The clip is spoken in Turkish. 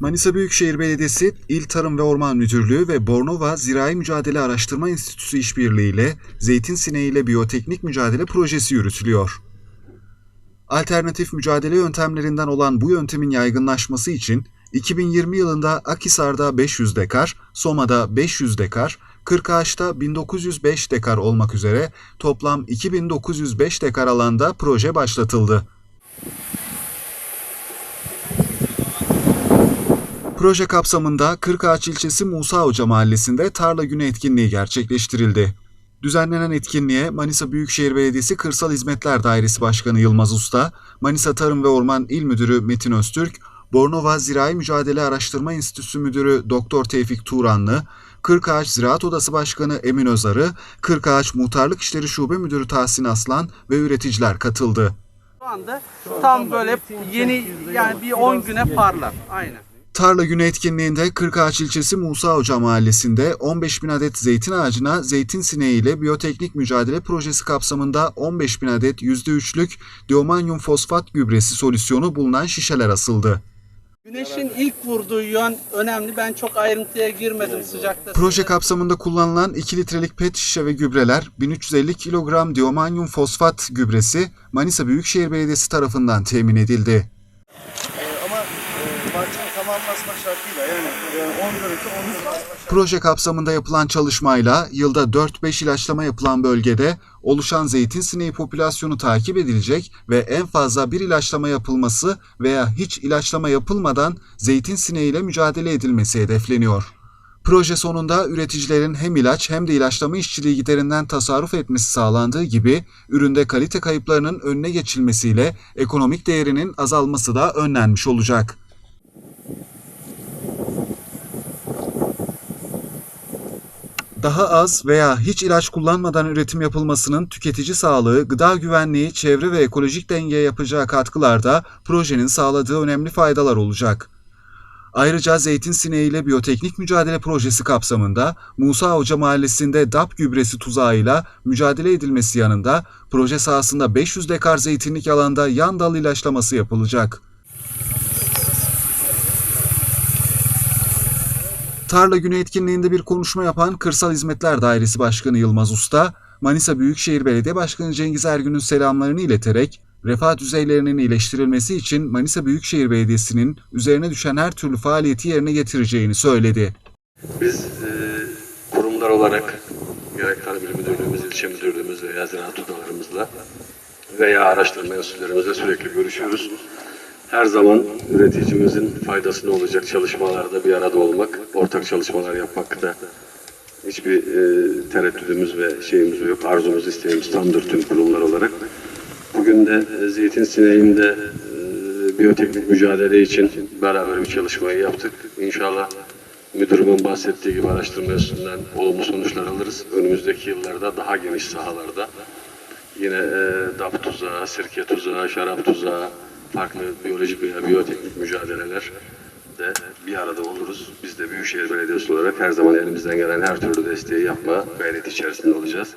Manisa Büyükşehir Belediyesi, İl Tarım ve Orman Müdürlüğü ve Bornova Zirai Mücadele Araştırma Enstitüsü işbirliğiyle zeytin sineğiyle biyoteknik mücadele projesi yürütülüyor. Alternatif mücadele yöntemlerinden olan bu yöntemin yaygınlaşması için 2020 yılında Akhisar'da 500 dekar, Soma'da 500 dekar, Kırkağaç'ta 1905 dekar olmak üzere toplam 2905 dekar alanda proje başlatıldı. Proje kapsamında Kırkağaç ilçesi Musa Hoca mahallesinde tarla günü etkinliği gerçekleştirildi. Düzenlenen etkinliğe Manisa Büyükşehir Belediyesi Kırsal Hizmetler Dairesi Başkanı Yılmaz Usta, Manisa Tarım ve Orman İl Müdürü Metin Öztürk, Bornova Zirai Mücadele Araştırma Enstitüsü Müdürü Doktor Tevfik Turanlı, Kırkağaç Ziraat Odası Başkanı Emin Özarı, Kırkağaç Muhtarlık İşleri Şube Müdürü Tahsin Aslan ve üreticiler katıldı. Şu anda tam böyle yeni yani bir 10 güne parlar. Aynen. Tarla Günü etkinliğinde Kırkağaç ilçesi Musa Hoca mahallesinde 15 bin adet zeytin ağacına zeytin sineği ile biyoteknik mücadele projesi kapsamında 15 bin adet %3'lük diomanyum fosfat gübresi solüsyonu bulunan şişeler asıldı. Güneşin ilk vurduğu yön önemli. Ben çok ayrıntıya girmedim sıcakta. Proje kapsamında kullanılan 2 litrelik pet şişe ve gübreler 1350 kilogram diomanyum fosfat gübresi Manisa Büyükşehir Belediyesi tarafından temin edildi. Tamamlaşma şartıyla yani 10 dönümde 10 dönüm Proje kapsamında yapılan çalışmayla yılda 4-5 ilaçlama yapılan bölgede oluşan zeytin sineği popülasyonu takip edilecek ve en fazla bir ilaçlama yapılması veya hiç ilaçlama yapılmadan zeytin sineğiyle mücadele edilmesi hedefleniyor. Proje sonunda üreticilerin hem ilaç hem de ilaçlama işçiliği giderinden tasarruf etmesi sağlandığı gibi üründe kalite kayıplarının önüne geçilmesiyle ekonomik değerinin azalması da önlenmiş olacak. Daha az veya hiç ilaç kullanmadan üretim yapılmasının tüketici sağlığı, gıda güvenliği, çevre ve ekolojik dengeye yapacağı katkılarda projenin sağladığı önemli faydalar olacak. Ayrıca zeytin sineğiyle biyoteknik mücadele projesi kapsamında Musa Hoca Mahallesi'nde DAP gübresi tuzağıyla mücadele edilmesi yanında proje sahasında 500 dekar zeytinlik alanda yan dal ilaçlaması yapılacak. Tarla Günü etkinliğinde bir konuşma yapan Kırsal Hizmetler Dairesi Başkanı Yılmaz Usta, Manisa Büyükşehir Belediye Başkanı Cengiz Ergün'ün selamlarını ileterek refah düzeylerinin iyileştirilmesi için Manisa Büyükşehir Belediyesi'nin üzerine düşen her türlü faaliyeti yerine getireceğini söyledi. Biz e, kurumlar olarak gerek Tarım Müdürlüğümüz, ilçe müdürlüğümüz veya ziraat odalarımızla veya araştırma enstitülerimizle sürekli görüşüyoruz. Her zaman üreticimizin faydasına olacak çalışmalarda bir arada olmak, ortak çalışmalar yapmakta hiçbir e, tereddüdümüz ve şeyimiz yok. Arzumuz, isteğimiz tamdır tüm kurumlar olarak. Bugün de e, zeytin sineğinde e, biyoteknik mücadele için beraber bir çalışmayı yaptık. İnşallah müdürümün bahsettiği gibi araştırma enstitüsünden olumlu sonuçlar alırız. Önümüzdeki yıllarda daha geniş sahalarda yine e, DAP tuzağı, sirke tuzağı, şarap tuzağı, farklı biyolojik veya biyoteknik mücadeleler de bir arada oluruz. Biz de Büyükşehir Belediyesi olarak her zaman elimizden gelen her türlü desteği yapma gayreti içerisinde olacağız.